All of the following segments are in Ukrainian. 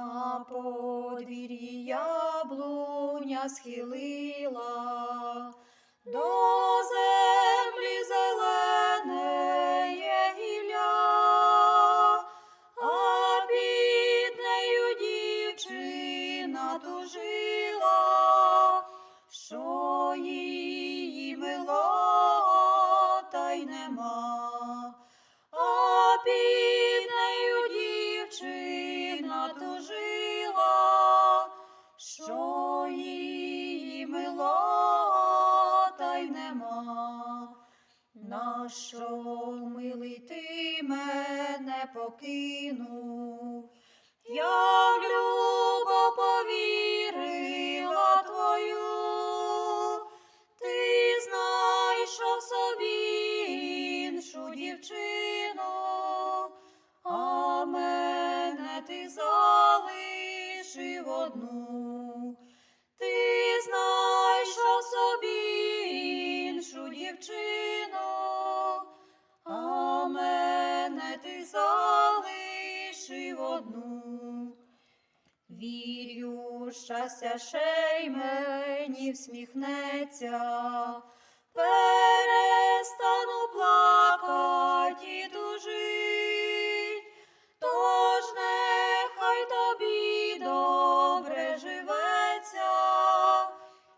На подвір'ї яблуня схилила, до землі зеленеє гілля, а під нею дівчина тужила, що її мила, та й нема. Нащо, милий, ти мене покинув? Я в любов повірила твою, ти знайшов собі іншу дівчину, а мене ти залишив одну. Одну. Вірю, щастя ще мені всміхнеться, перестану плакать і тужить, тож нехай тобі добре живеться,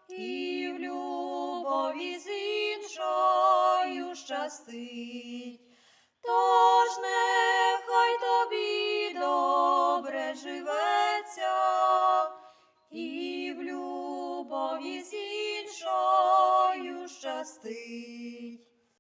і в любові з іншою щастить. Тож нехай тобі живеться, і в любові з іншою щастить.